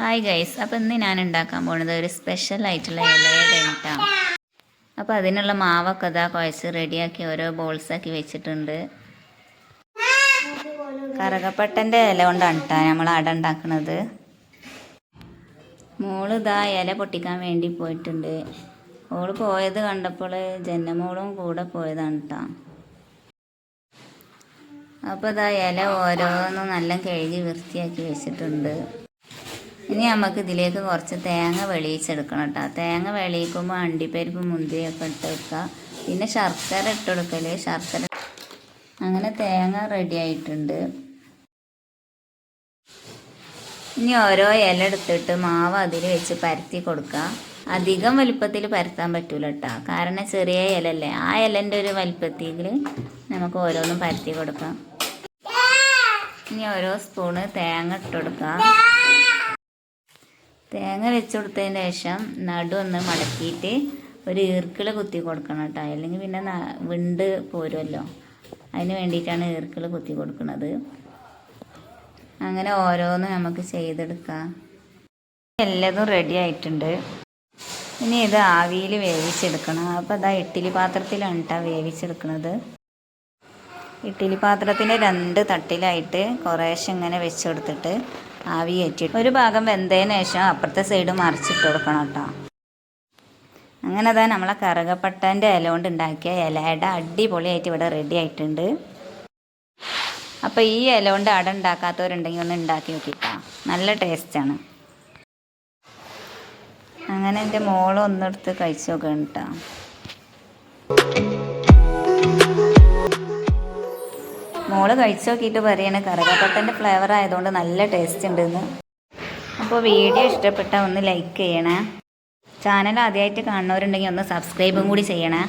Hi guys അപ്പോൾ ഇന്ന് ഞാൻ ഉണ്ടാക്കാൻ പോകുന്നത് ഒരു സ്പെഷ്യൽ ആയിട്ടുള്ള ഇലയുടെ ഇട്ടാണ് അപ്പോൾ അതിനുള്ള മാവൊക്കെ ഇതാ കുഴച്ച് റെഡിയാക്കി ഓരോ ബോൾസാക്കി വെച്ചിട്ടുണ്ട്. കറുകപ്പട്ടന്റെ ഇല കൊണ്ടാണ് കേട്ടോ നമ്മൾ അട ഉണ്ടാക്കുന്നത് മോൾ ഇതാ ഇല പൊട്ടിക്കാൻ വേണ്ടി പോയിട്ടുണ്ട്. ഓൾ പോയത് കണ്ടപ്പോൾ ജന്മമോളും കൂടെ പോയതാണ് കേട്ടോ അപ്പോൾ ഇതാ ഇല ഓരോന്നും നല്ല കഴുകി വൃത്തിയാക്കി വെച്ചിട്ടുണ്ട്. ഇനി നമുക്ക് ഇതിലേക്ക് കുറച്ച് തേങ്ങ വെളിയിച്ചെടുക്കണം കേട്ടോ. തേങ്ങ വെളിയിക്കുമ്പോൾ അണ്ടിപ്പരിപ്പ് മുന്തിരിയൊക്കെ ഇട്ട് വെക്കുക. പിന്നെ ശർക്കര ഇട്ട് കൊടുക്കൽ. ശർക്കര അങ്ങനെ തേങ്ങ റെഡി ആയിട്ടുണ്ട്. ഇനി ഓരോ ഇല എടുത്തിട്ട് മാവ് അതിൽ വെച്ച് പരത്തി കൊടുക്കുക. അധികം വലുപ്പത്തിൽ പരത്താൻ പറ്റൂല കേട്ടോ. കാരണം ചെറിയ ഇലല്ലേ ആ ഇലന്റെ ഒരു വലുപ്പത്തിൽ നമുക്ക് ഓരോന്നും പരത്തി കൊടുക്കാം. ഇനി ഓരോ സ്പൂണ് തേങ്ങ ഇട്ടുകൊടുക്കാം തേങ്ങ വെച്ച് കൊടുത്തതിന് ശേഷം നടു ഒന്ന് മടക്കിയിട്ട് ഒരു ഈർക്കിൾ കുത്തി കൊടുക്കണം കേട്ടോ. അല്ലെങ്കിൽ പിന്നെ വിണ്ട് പോരുമല്ലോ. അതിന് വേണ്ടിയിട്ടാണ് ഈർക്കിൾ കുത്തി കൊടുക്കുന്നത്. അങ്ങനെ ഓരോന്ന് നമുക്ക് ചെയ്തെടുക്കാം. എല്ലാതും റെഡി ആയിട്ടുണ്ട്. ഇനി ഇത് ആവിയിൽ വേവിച്ചെടുക്കണം. അപ്പോൾ അതാ ഇഡ്ഡലി പാത്രത്തിലാണ് കേട്ടോ വേവിച്ചെടുക്കുന്നത്. ഇഡ്ഡലി പാത്രത്തിന്റെ രണ്ട് തട്ടിലായിട്ട് കുറേശ്ശെ ഇങ്ങനെ വെച്ച് കൊടുത്തിട്ട് ആവി കയറ്റിയിട്ട്. ഒരു ഭാഗം വെന്തതിന് ശേഷം അപ്പുറത്തെ സൈഡ് മറിച്ചിട്ട് കൊടുക്കണം കേട്ടോ. അങ്ങനെ അതാ നമ്മളെ കറുകപ്പട്ടന്റെ ഇല കൊണ്ട് ഉണ്ടാക്കിയ ഇലയുടെ അടിപൊളിയായിട്ട് ഇവിടെ റെഡി ആയിട്ടുണ്ട്. അപ്പോൾ ഈ ഇല കൊണ്ട് അട ഉണ്ടാക്കാത്തവരുണ്ടെങ്കിൽ ഒന്ന് ഉണ്ടാക്കി നോക്കിട്ടോ. നല്ല ടേസ്റ്റാണ് അങ്ങനെ എന്റെ മോളൊന്നെടുത്ത് കഴിച്ചു നോക്കണം കേട്ടോ. മോൾ കഴിച്ചു നോക്കിയിട്ട് പറയാണ് കറുകപ്പട്ടന്റെ ഫ്ലേവർ ആയതുകൊണ്ട് നല്ല ടേസ്റ്റ് ഉണ്ടെന്ന്. അപ്പോൾ വീഡിയോ ഇഷ്ടപ്പെട്ട ഒന്ന് ലൈക്ക് ചെയ്യണേ. ചാനൽ ആദ്യമായിട്ട് കാണുന്നവരുണ്ടെങ്കിൽ ഒന്ന് സബ്സ്ക്രൈബും കൂടി ചെയ്യണേ.